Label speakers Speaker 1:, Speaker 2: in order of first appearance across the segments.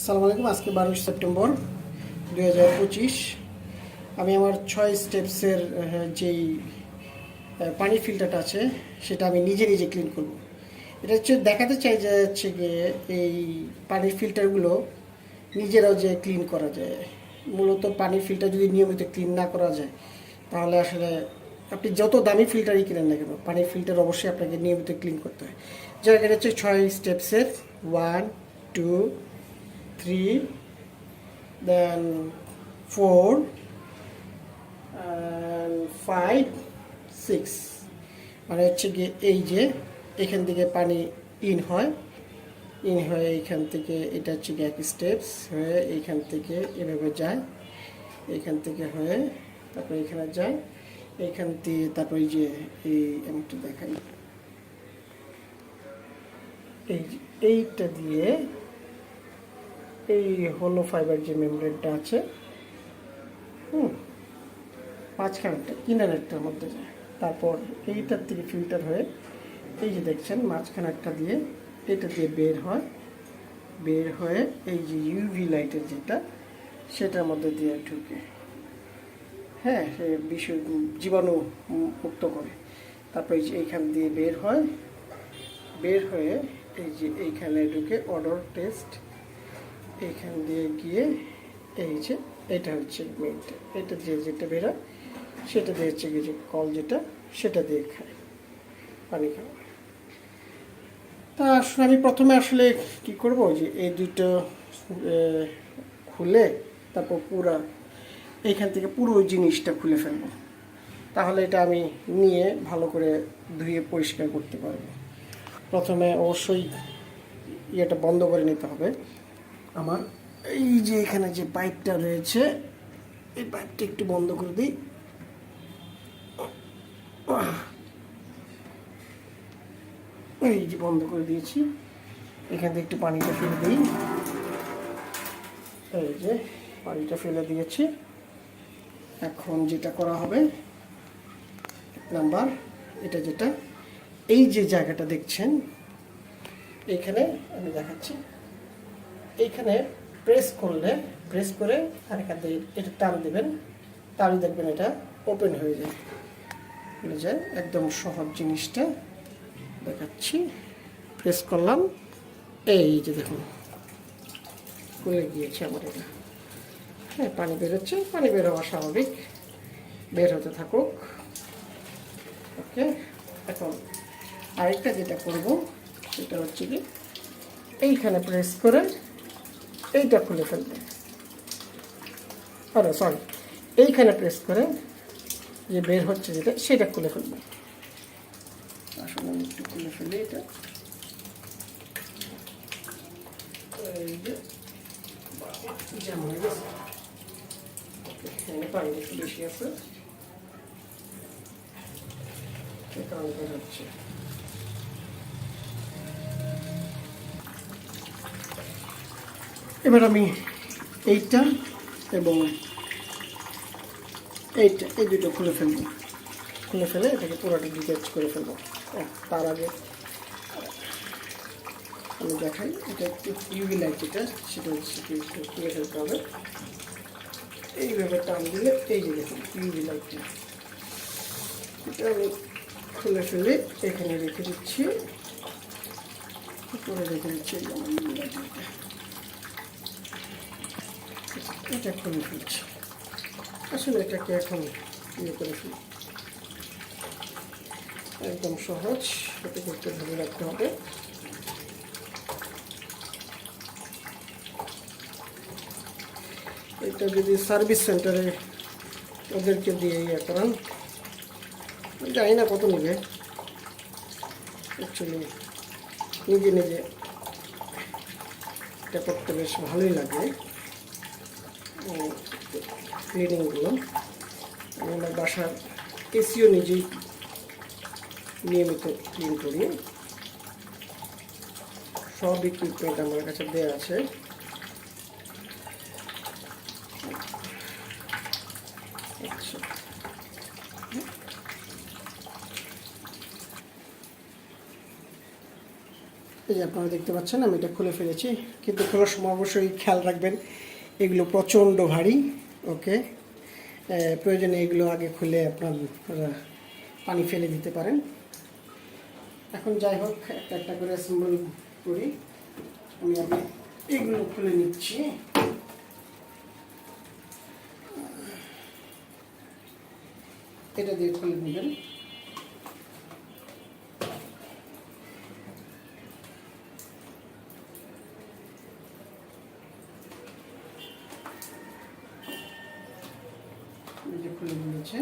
Speaker 1: আসসালামু আলাইকুম, আজকে বারোই সেপ্টেম্বর দুই হাজার পঁচিশ। আমি আমার ছয় স্টেপসের যেই পানির ফিল্টারটা আছে, সেটা আমি নিজে নিজে ক্লিন করব। এটা হচ্ছে, দেখাতে চাই যে হচ্ছে এই পানির ফিল্টারগুলো নিজেরাও যে ক্লিন করা যায়। মূলত পানির ফিল্টার যদি নিয়মিত ক্লিন না করা যায়, তাহলে আসলে আপনি যত দামি ফিল্টারই কিনেন না কেন, পানির ফিল্টার অবশ্যই আপনাকে নিয়মিত ক্লিন করতে হয়। জায়গাটা হচ্ছে ছয় স্টেপসের one two three, then four, and five, six. মানে হচ্ছে গিয়ে এই যে এখান থেকে পানি ইন হয়। ইন হয়ে এইখান থেকে এটা হচ্ছে গিয়ে এক স্টেপস হয়ে এইখান থেকে এভাবে যায়। এইখান থেকে হয়ে তারপরে এখানে যায়। এইখান দিয়ে তারপরে এই যে এই আমি দেখাই। এই এইটা দিয়ে এই হলো ফাইবার যে মেমব্রেনটা আছে, হুম, মাঝখানেরটা, কিনারেরটার মধ্যে যায়। তারপর এইটার থেকে ফিল্টার হয়ে, এই যে দেখছেন, মাঝখানেরটা দিয়ে এটা দিয়ে বের হয়, বের হয়ে এই যে ইউভি লাইটের যেটা, সেটার মধ্যে দিয়ে ঢুকে। হ্যাঁ সে বিষ জীবাণু মুক্ত করে। তারপর এই যে এইখান দিয়ে বের হয়, বের হয়ে এই যে এইখানে ঢুকে অর্ডার টেস্ট এইখান দিয়ে গিয়ে এই যে এটা হচ্ছে মেইনটা এটা দিয়ে যেটা বেরোয়, সেটা দিয়ে হচ্ছে গিয়ে কল যেটা, সেটা দিয়ে খায়। পানি খাওয়া। তা আসলে আমি প্রথমে আসলে কি করব যে এই দুটো খুলে তারপর পুরা, এইখান থেকে পুরো জিনিসটা খুলে ফেলব। তাহলে এটা আমি নিয়ে ভালো করে ধুয়ে পরিষ্কার করতে পারব। প্রথমে অবশ্যই ইয়েটা বন্ধ করে নিতে হবে। আমার, এই যে এখানে যে পাইপটা রয়েছে, এই পাইপটা একটু বন্ধ করে দিই। এই যে বন্ধ করে দিয়েছি। এখান থেকে একটু পানিটা ফেলে দিই। এই যে পানিটা ফেলে দিয়েছি। এখন যেটা করা হবে নাম্বার এটা যেটা, এই যে জায়গাটা দেখছেন এইখানে আমি দেখাচ্ছি। এইখানে প্রেস করলে প্রেস করে আর এখান থেকে এটা টান দেবেন তাহলে দেখবেন এটা ওপেন হয়ে যায়। খুলে যায় একদম সহজ জিনিসটা দেখাচ্ছি। প্রেস করলাম, এই যে দেখুন খুলে গিয়েছে আমার এটা। হ্যাঁ পানি বেরোচ্ছে পানি বের হওয়া স্বাভাবিক। বের হতে থাকুক। ওকে, এখন আরেকটা যেটা করব, সেটা হচ্ছে কি, এইখানে প্রেস করে এইটা খুলে ফেলবে আরে সরি এইখানে প্রেস করে যে বের হচ্ছে যেটা, সেটা খুলে ফেলবে। আসলে আমি একটু খুলে ফেলি এটা। এই যে জ্যাম গেছে। এখানে পানি একটু বেশি আছে। বের হচ্ছে। এবার আমি এইটা এবং এইটা, এই দুটো খুলে ফেলব। খুলে ফেলে এটাকে পুরোটা ডিটাচ করে ফেলব। তার আগে আমি দেখাই, এটা একটু ইউভি লাইট যেটা সেটা হচ্ছে একটু খুলে ফেলতে হবে। এইভাবে টান দিলে এই যে দেখুন ইউভি লাইটটা এটা আমি খুলে ফেলে এখানে রেখে দিচ্ছি। উপরে রেখে দিচ্ছি। লাইটটা এটা খুলে ফেলছি আসলে এটাকে এখন ইয়ে করে ফেলি। একদম সহজ, এটাকে একটু ধরে রাখতে হবে। এটা যদি সার্ভিস সেন্টারে ওদেরকে দিয়ে ইয়ে করান জানি না কত নেবে। অ্যাকচুয়ালি নিজে নিজে। এটা করতে বেশ ভালোই লাগে। ক্লিনিংগুলো আমি আমার বাসার এসিও নিজেই নিয়মিত ক্লিন করি। সব ইকুইপমেন্ট আমার কাছে দেওয়া আছে। আচ্ছা। এই যে আপনারা দেখতে পাচ্ছেন, আমি এটা খুলে ফেলেছি। কিন্তু খোলার সময় অবশ্যই খেয়াল রাখবেন এগুলো প্রচণ্ড ভারী, ওকে? প্রয়োজনে এগুলো আগে খুলে আপনার পানি ফেলে দিতে পারেন। এখন যাই হোক, একটা একটা করে অ্যাসেম্বল করি। আমি আগে এগুলো খুলে নিচ্ছি। এটা দিয়ে খুলে নেবেন এই নিয়েছে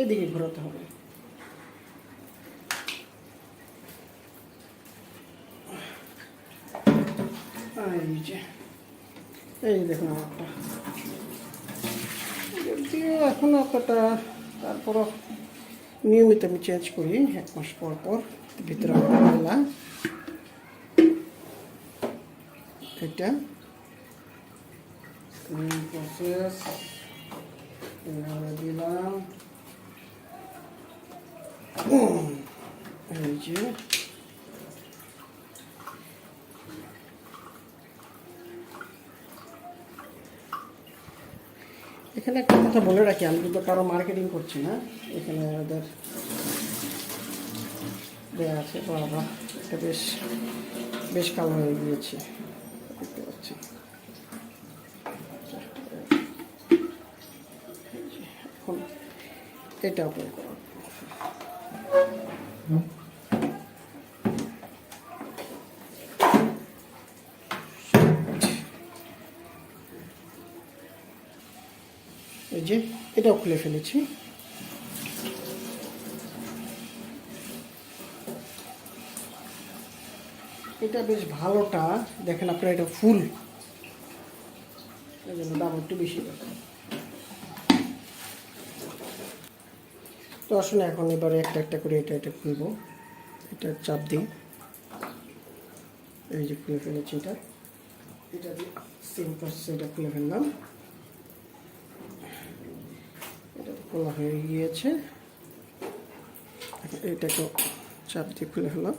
Speaker 1: এদিকে ঘোরাতে হবে। এই দেখুন আমারটা। যদিও এখন অতটা তারপরও নিয়মিত আমি চেঞ্জ করি, এক মাস পর পর, ভিতরে মেলা এটা। প্রসেস এভাবে দিলাম এই যে এখানে একটা কথা বলে রাখি আমি কিন্তু কারও মার্কেটিং করছি না এখানে ওদের দেওয়া আছে বাবা এটা বেশ বেশ কালো হয়ে গিয়েছে এটা ওপেন করো। এই যে, এটাও খুলে ফেলেছি। এটা বেশ ভালোটা, দেখেন আপনার এটা ফুল। এই জন্য দাম একটু বেশি দেবে তো আসুন এখন এবারে একটা একটা করে এটা এটা খুলবো। এটা চাপ দিই। এই যে খুলে ফেলেছি এটা। এটা দিয়ে সেম প্রসেস এটা খুলে ফেললাম। এটা খোলা হয়ে গিয়েছে। এটাকে চাপ দিয়ে খুলে ফেলাম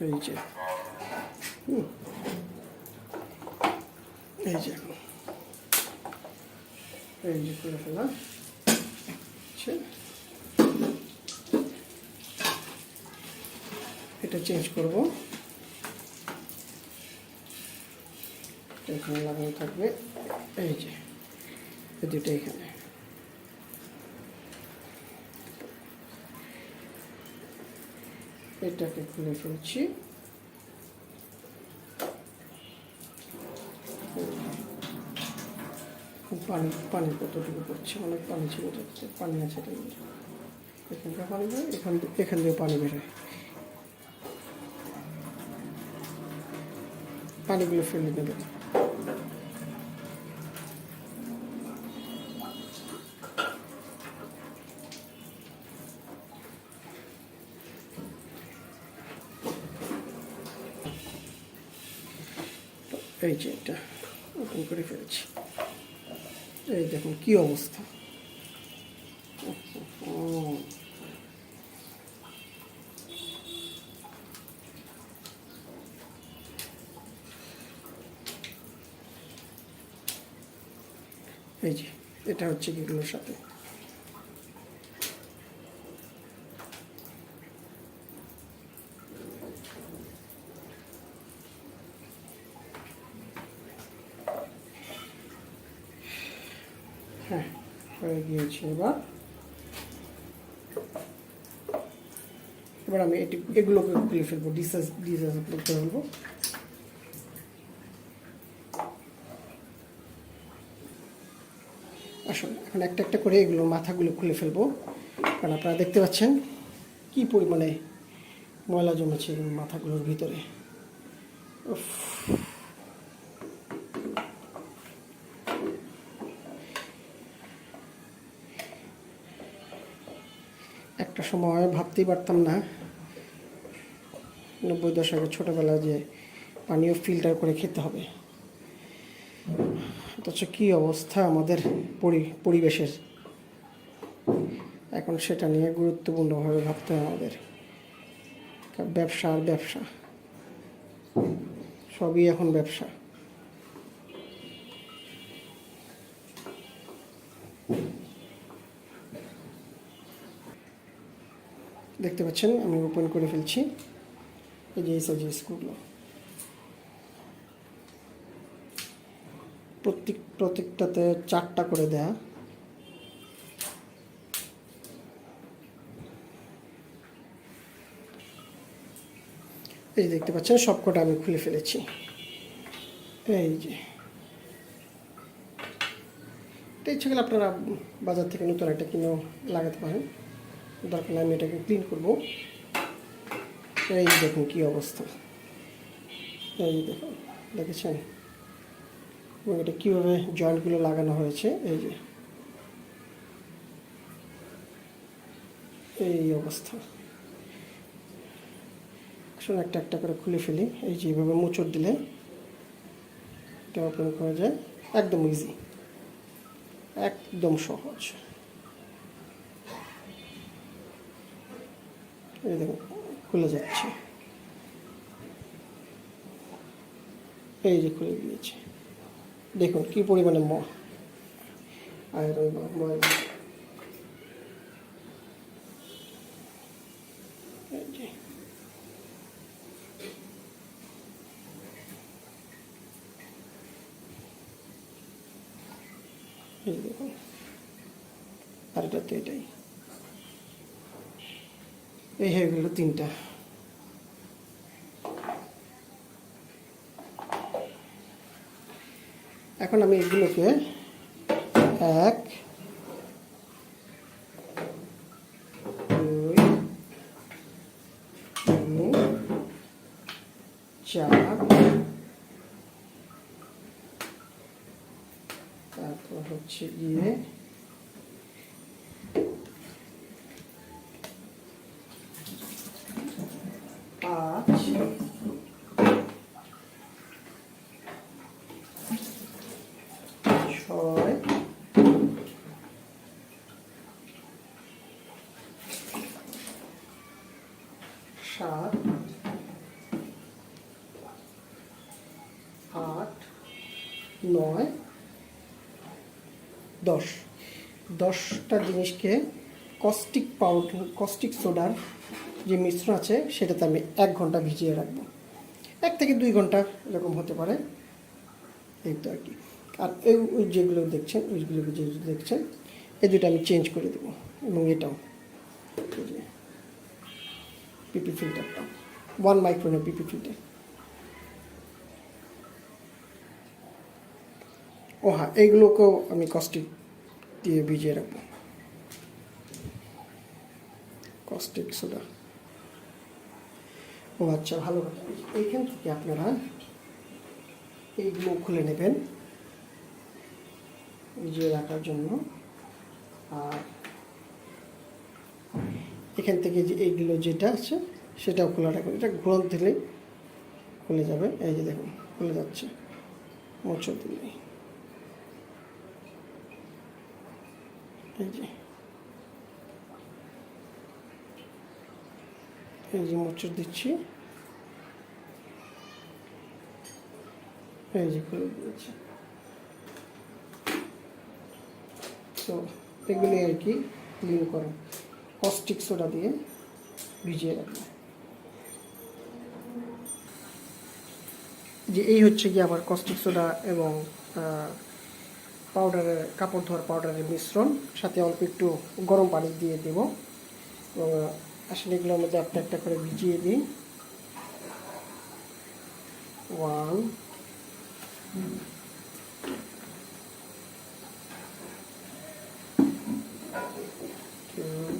Speaker 1: এই যে। হুম। এই যে। এই যে খুলে ফেলাম এটা চেঞ্জ করব। এখানে লাগানো থাকবে। এই যে দুটো এখানে। এটাকে খুলে ফেলছি। পানি পানি কতটুকু পড়ছে অনেক পানি ছিল যাচ্ছে পানি আছে। এখানকার পানি বেরোয়, এখান এখান দিয়ে পানি বেরোয়। পানিগুলো ফেলে দেবে। এই যে এটা, ওপেন করে ফেলেছি। এই দেখুন কি অবস্থা। এই যে এটা হচ্ছে এগুলোর সাথে হ্যাঁ হয়ে গিয়েছে এবার এবার আমি এটি এগুলোকে খুলে ফেলব ডিসাস ডিসাস করে ফেলব আসুন এখন একটা একটা করে এগুলোর মাথাগুলো খুলে ফেলব। কারণ আপনারা দেখতে পাচ্ছেন কি পরিমাণে ময়লা জমেছে মাথাগুলোর ভিতরে। উফ। একটা সময় ভাবতেই পারতাম না। নব্বই দশকে ছোটোবেলায় যে পানীয় ফিল্টার করে খেতে হবে। অথচ কী অবস্থা আমাদের পরি, পরিবেশের। এখন সেটা নিয়ে গুরুত্বপূর্ণভাবে ভাবতে হয় আমাদের। ব্যবসা আর ব্যবসা। সবই এখন ব্যবসা। দেখতে পাচ্ছেন, আমি ওপেন করে ফেলছি। এই যে এসে যে স্ক্রুগুলো প্রত্যেক, প্রত্যেকটাতে চারটা করে দেয়া। এই দেখতে পাচ্ছেন সবকটা আমি খুলে ফেলেছি। এই যে। তো ইচ্ছে করলে আপনারা বাজার থেকে নতুন একটা কিনেও লাগাতে পারেন। দরকার আমি এটাকে ক্লিন করব। এই দেখুন কী অবস্থা। এই দেখুন, দেখেছেন? এবং এটা কীভাবে জয়েন্টগুলো লাগানো হয়েছে, এই যে। এই অবস্থা। আসলে একটা একটা করে খুলে ফেলি, এই যে এইভাবে মোচড় দিলে এটা করা যায়। একদম ইজি একদম সহজ। এই দেখুন, খুলে যাচ্ছে। এই যে খুলে গিয়েছে দেখুন কি পরিমাণে ম আয়রন এই দেখুন, আর এটা তো এটাই। এই হয়ে গেল তিনটা। এখন আমি এগুলোকে এক দুই তিন চার তারপর হচ্ছে গিয়ে পাঁচ ছয় সাত আট নয়, দশ। দশটা জিনিসকে কস্টিক পাউডার কস্টিক সোডার যে মিশ্রণ আছে, সেটাতে আমি এক ঘণ্টা ভিজিয়ে রাখব। এক থেকে দুই ঘণ্টা এরকম হতে পারে। এই তো আর কি। আর এই ওই যেগুলো দেখছেন ওইগুলো যে দেখছেন, এই দুটো আমি চেঞ্জ করে দেবো। এবং এটাও। পিপি ফিল্টারটা ওয়ান মাইক্রোনের পিপি ফিল্টার ও হ্যাঁ এইগুলোকেও আমি কস্টিক দিয়ে ভিজিয়ে রাখব। কস্টিক সোডা ও আচ্ছা ভালো কথা। এইখান থেকে আপনারা এইগুলো খুলে নেবেন, ভিজিয়ে রাখার জন্য। আর এখান থেকে যে এইগুলো যেটা আছে, সেটাও খোলা রাখবেন। এটা ঘোরান দিলেই খুলে যাবে। এই যে দেখুন, খুলে যাচ্ছে। মোচড় দিলেই। এই যে এই যে মোচড় দিচ্ছি এই যে খুলে দিয়েছি তো এগুলি আর কি ক্লিন করা কস্টিক সোডা দিয়ে ভিজিয়ে রাখব যে এই হচ্ছে কি আমার কস্টিক সোডা এবং পাউডারের কাপড় ধোয়ার পাউডারের মিশ্রণ, সাথে অল্প একটু গরম পানি দিয়ে দেব। এবং আসলে এগুলোর মধ্যে একটা একটা করে ভিজিয়ে দিই। One two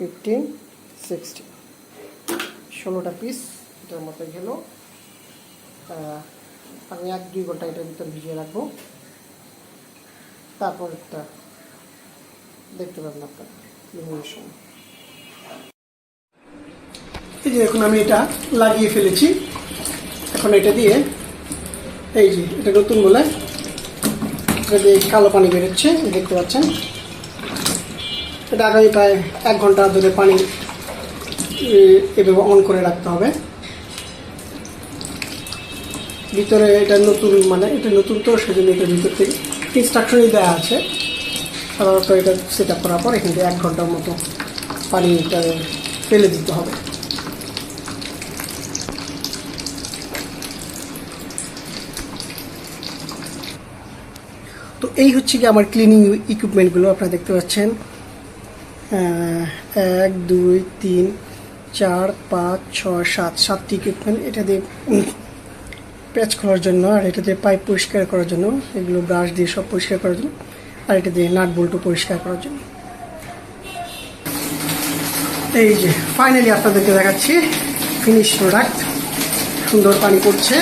Speaker 1: Fifteen sixty ষোলোটা পিস এটার মতো গেল। আমি এক, দুই ঘণ্টা এটার ভিতর ভিজিয়ে রাখব। তারপর একটা দেখতে পাবেন আপনারা এই যে এখন আমি এটা লাগিয়ে ফেলেছি। এখন এটা দিয়ে, এই যে এটা নতুন বলে, এটা দিয়ে কালো পানি বেরোচ্ছে, দেখতে পাচ্ছেন? এটা আগামী প্রায় এক ঘণ্টা ধরে পানি এভাবে অন করে রাখতে হবে। ভিতরে এটা নতুন মানে এটা নতুন তো, সেজন্য এটা ভিতর থেকে ইনস্ট্রাকশনই দেওয়া আছে। সাধারণত এটা সেট আপ করার পর এখান থেকে এক ঘণ্টার মতো পানিটা ফেলে দিতে হবে। তো এই হচ্ছে কি আমার ক্লিনিং ইকুইপমেন্টগুলো আপনারা দেখতে পাচ্ছেন। এক, দুই, তিন, চার, পাঁচ, ছয়, সাত সাতটি ইকুইপমেন্ট এটা দিয়ে প্যাচ করার জন্য আর এটা দিয়ে পাইপ পরিষ্কার করার জন্য, এগুলো ব্রাশ দিয়ে সব পরিষ্কার করার জন্য, আর এটা দিয়ে নাট বল্টু পরিষ্কার করার জন্য। এই যে ফাইনালি আপনাদেরকে দেখাচ্ছি ফিনিশ প্রোডাক্ট সুন্দর পানি পড়ছে।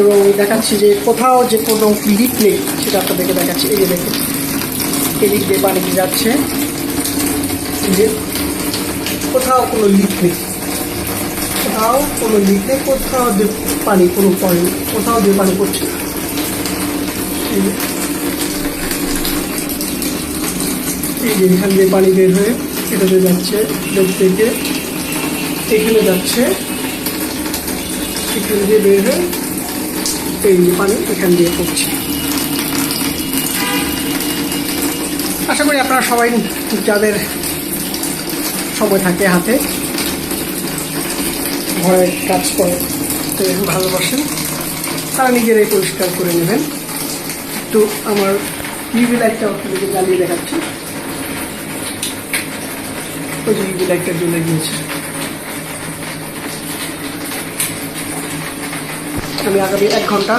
Speaker 1: এবং দেখাচ্ছি যে কোথাও যে কোনো লিক নেই, সেটা আপনাদেরকে দেখাচ্ছি। এই যে দেখুন এদিক দিয়ে পানি যাচ্ছে এই যে কোথাও কোনো লিক নেই। কোথাও কোনো লিক নেই, কোথাও দিয়ে পানি, কোনো পড়েনি কোথাও দিয়ে পানি পড়ছে। এই যে। এখান দিয়ে পানি বের হয়ে এটাতে যাচ্ছে লেগ থেকে এখানে যাচ্ছে। এখান দিয়ে বের হয়ে এই যে পানি এখান দিয়ে পড়ছে। আশা করি আপনারা সবাই যাদের সময় থাকে হাতে। ঘরে কাজ করতে ভালোবাসেন তারা নিজেরাই পরিষ্কার করে নেবেন। তো আমার ইউভি লাইটটা আপনাদেরকে জ্বালিয়ে দেখাচ্ছি। ওই যে ইউভি লাইটটা জ্বলে গিয়েছে। আমি আগামী এক ঘণ্টা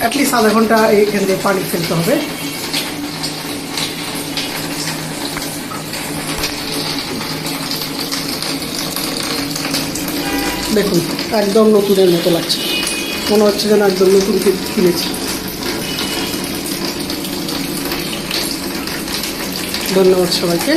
Speaker 1: অ্যাটলিস্ট আধা ঘণ্টা এখান দিয়ে পানি ফেলতে হবে। দেখুন একদম নতুনের মতো লাগছে। মনে হচ্ছে যেন একদম নতুন কিনেছি। ধন্যবাদ সবাইকে।